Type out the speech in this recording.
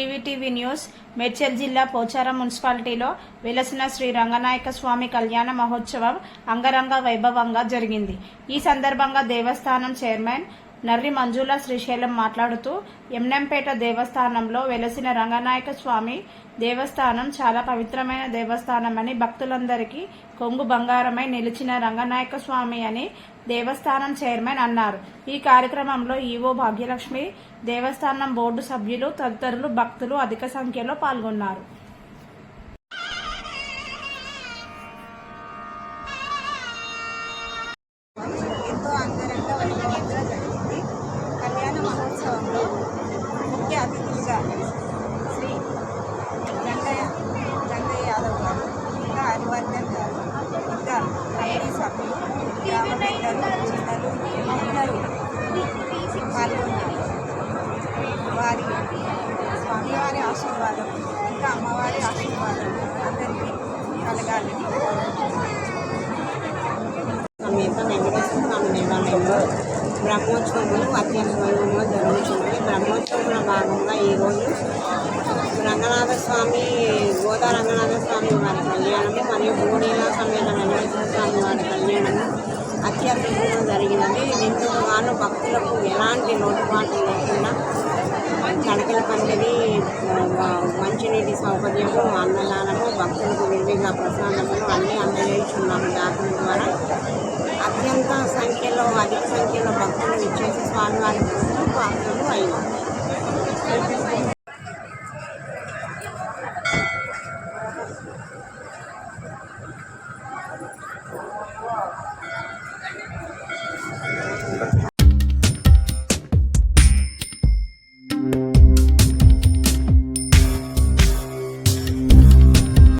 జీవీటీవీ news Medchal జిల్లా పోచారం మున్సిపాలిటీలో వెలసిన శ్రీ రంగనాయక స్వామి కళ్యాణ మహోత్సవం అంగరంగ వైభవంగా జరిగింది. ఈ సందర్భంగా దేవస్థానం చైర్మన్ నర్రి మంజుల శ్రీశైలం మాట్లాడుతూ ఎమ్నంపేట దేవస్థానంలో వెలసిన రంగనాయక స్వామి దేవస్థానం చాలా పవిత్రమైన దేవస్థానమని భక్తులందరికీ కొంగు బంగారమై నిలిచిన రంగనాయక స్వామి అని దేవస్థానం చైర్మన్ అన్నారు. ఈ కార్యక్రమంలో ఈవో భాగ్యలక్ష్మి దేవస్థానం బోర్డు సభ్యులు తదితరులు భక్తులు అధిక సంఖ్యలో పాల్గొన్నారు. ఎంతో అంగరంగ వైభవంగా జరిగింది కళ్యాణ మహోత్సవంలో ముఖ్య అతిథులుగా శ్రీ గంగయ్య గంగయ్య యాదవ్ గారు ఇంకా హరివర్ధన్ గారు ఇంకా కమిటీ సభ్యులు గ్రామ పెద్దలు చిన్నలు అందరూ పాల్గొన్నారు. వారి స్వామివారి ఆశీర్వాదం ఇంకా అమ్మవారి ఆశీర్వాదం అందరికీ కలగాలి. సమేత వెంకటేశ్వర స్వామి దేవాలయంలో బ్రహ్మోత్సవములు అత్యంత వైభవంగా జరుగుతుంది బ్రహ్మోత్సవంలో భాగంగా ఈరోజు రంగనాథ స్వామి గోదా రంగనాథ స్వామి వారి కళ్యాణము మరియు గోడీల సమేత వెంకటేశ్వర స్వామి వారి కళ్యాణము అత్యద్భుతంగా జరిగినది. ఇందుకు గాను భక్తులకు ఎలాంటి లోటుపాటు లేకుండా కడకల పందిరి మంచినీటి సౌకర్యము అన్నదానము భక్తులకు విరివిగా ప్రసాదములు అన్నీ అందజేస్తున్నాము. దాతల ద్వారా అధిక సంఖ్యలో భక్తులు ఇచ్చేసి స్వామివారి పాత్రలు అయినారు